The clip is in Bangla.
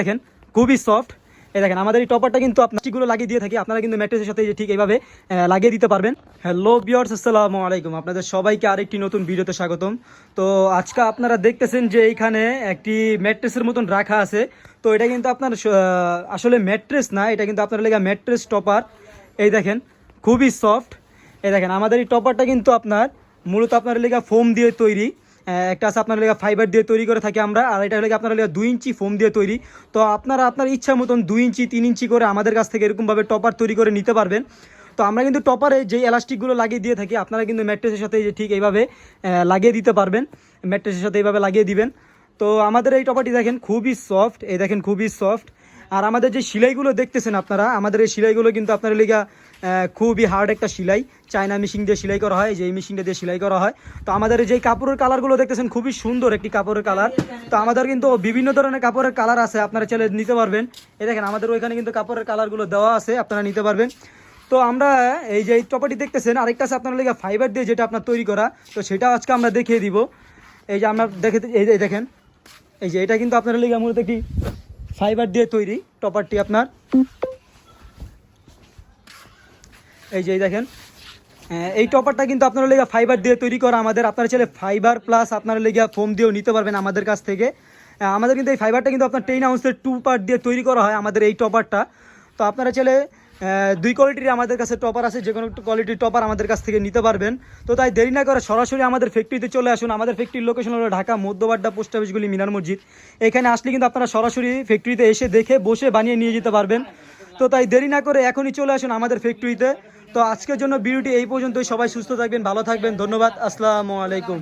দেখেন, খুবই সফট এই দেখেন, আমাদের এই টপারটা কিন্তু আপনারগুলো লাগিয়ে দিয়ে থাকি। আপনারা কিন্তু ম্যাট্রেসের সাথে ঠিক এইভাবে লাগিয়ে দিতে পারবেন। হ্যালো বিয়ার্স আসসালামু আলাইকুম। আপনাদের সবাইকে আরেকটি নতুন ভিডিওতে স্বাগতম। তো আজকে আপনারা দেখতেছেন যে এইখানে একটি ম্যাট্রেসের মতন রাখা আছে। তো এটা কিন্তু আপনার আসলে ম্যাট্রেস না, এটা কিন্তু আপনার লেগে ম্যাট্রেস টপার এই দেখেন, খুবই সফট এই দেখেন, আমাদের এই টপারটা কিন্তু আপনার মূলত আপনার লেগা ফোম দিয়ে তৈরি। একটা আছে আপনার লেগা ফাইবার দিয়ে তৈরি করে থাকি আমরা, আর এটা লেগে আপনার লেগা দুই ইঞ্চি ফোম দিয়ে তৈরি। তো আপনারা আপনার ইচ্ছা মতন দুই ইঞ্চি, তিন ইঞ্চি করে আমাদের কাছ থেকে এরকমভাবে টপার তৈরি করে নিতে পারবেন। তো আমরা কিন্তু টপারে যে এলাস্টিকগুলো লাগিয়ে দিয়ে থাকি, আপনারা কিন্তু ম্যাট্রেসের সাথে যে ঠিক এইভাবে লাগিয়ে দিতে পারবেন। ম্যাট্রেসের সাথে এইভাবে লাগিয়ে দিবেন। তো আমাদের এই টপারটি দেখেন খুবই সফট এই দেখেন খুবই সফট আর আমাদের যে সেলাইগুলো দেখতেছেন আপনারা, আমাদের এই সেলাইগুলো কিন্তু আপনার লিগা খুবই হার্ড একটা সিলাই। চায়না মেশিন দিয়ে সেলাই করা হয় যে এই মেশিনটা দিয়ে সেলাই করা হয়। তো আমাদের যে কাপড়ের কালারগুলো দেখতেছেন, খুবই সুন্দর একটি কাপড়ের কালার তো আমাদের কিন্তু বিভিন্ন ধরনের কাপড়ের কালার আছে, আপনারা চাইলে নিতে পারবেন। এই দেখেন, আমাদের ওইখানে কিন্তু কাপড়ের কালারগুলো দেওয়া আছে, আপনারা নিতে পারবেন। তো আমরা এই যে টপাটি দেখতেছেন, আরেকটা আছে আপনার লেগে ফাইবার দিয়ে যেটা আপনার তৈরি করা। তো সেটাও আজকে আমরা দেখিয়ে দিব। এই যে আমরা দেখে এই দেখেন, এই যে এটা কিন্তু আপনার লেগে মূলত একটি ফাইবার দিয়ে তৈরি টপারটি আপনার। এই যে দেখেন আহ, এই টপারটা কিন্তু আপনারা লেগে ফাইবার দিয়ে তৈরি করা আমাদের আপনারা চাইলে ফাইবার প্লাস আপনারা লেগে ফোম দিয়েও নিতে পারবেন আমাদের কাছ থেকে। আহ, আমাদের কিন্তু এই ফাইবারটা কিন্তু আপনার টেন আউন্সের টু পার্ট দিয়ে তৈরি করা হয় আমাদের এই টপারটা। তো আপনারা আহ, দুই কোয়ালিটির আমাদের কাছে টপার আছে যে কোনো কোয়ালিটির টপার আমাদের কাছ থেকে নিতে পারবেন। তো তাই দেরি না করে সরাসরি আমাদের ফ্যাক্টরিতে চলে আসুন। আমাদের ফ্যাক্টরির লোকেশন হলো ঢাকা, মধ্যবাড্ডা পোস্ট অফিসগুলি মিনার মসজিদ। এখানে আসলে কিন্তু আপনারা সরাসরি ফ্যাক্টরিতে এসে দেখে, বসে বানিয়ে নিয়ে যেতে পারবেন। তো তাই দেরি না করে এখনই চলে আসুন আমাদের ফ্যাক্টরিতে তো আজকের জন্য ভিডিওটি এই পর্যন্তই। সবাই সুস্থ থাকবেন, ভালো থাকবেন। ধন্যবাদ। আসসালামু আলাইকুম।